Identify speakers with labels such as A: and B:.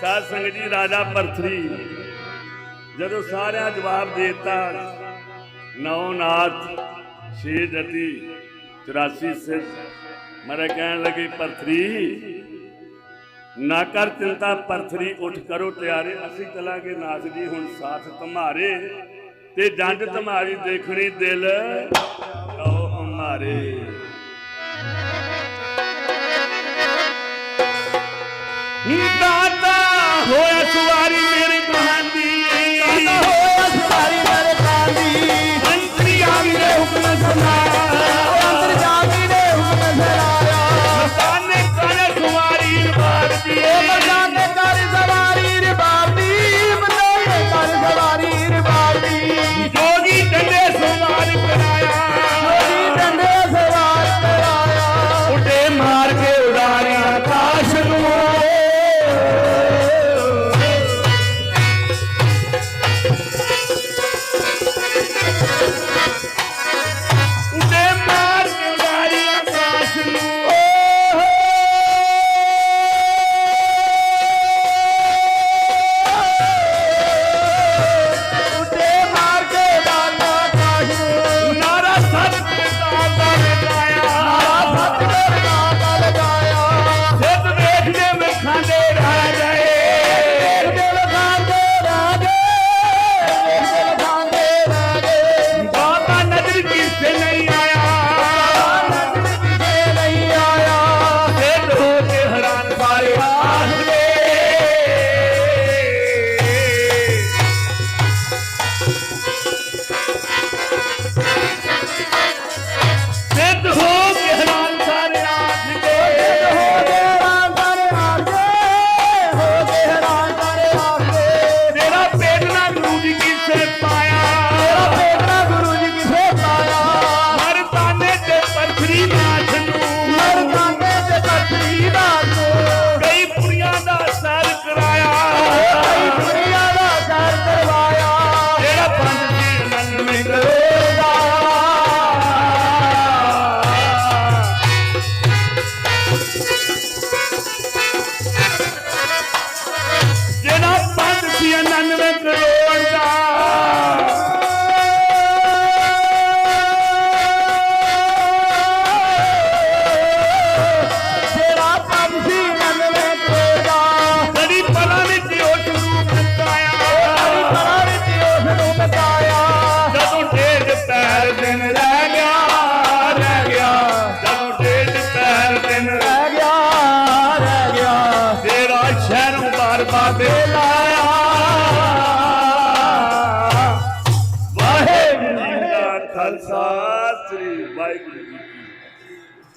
A: ਸਾਧ ਸੰਗਤ ਜੀ, ਰਾਜਾ ਪਰਥਰੀ ਜਦੋਂ ਸਾਰਿਆਂ ਜਵਾਬ ਦੇ ਦਿੱਤਾ, ਨੌਨਾਥ ਛੇ ਜਤੀ 84 ਸਿੱਧ। ਮਰੇ ਕਹਿਣ ਲੱਗੀ ਪਰਥਰੀ ਨਾ ਕਰ ਚਿੰਤਾ ਪਰਥਰੀ ਉੱਠ ਕਰੋ ਤਿਆਰੇ। ਅਸੀਂ ਚਲਾਂਗੇ ਨਾਥ ਜੀ, ਹੁਣ ਸਾਥ ਤੁਮਾਰੇ ਤੇ ਜੰਡ ਤੁਮਾਰੀ ਦੇਖਣੀ ਦਿਲ ਆਓ ਹਮਾਰੇ। ਨੀ
B: ਦਾਤਾ ਹੋਇਆ ਸਵਾਰੀ ਮੇਰੇ
A: ਦੁਹਾਨ ਹੋ ਬਾਬੇ ਲਾਇਆ ਵਾਹਿਗੁਰੂ ਦਾ ਖਾਲਸਾ ਸ੍ਰੀ ਵਾਹਿਗੁਰੂ ਜੀ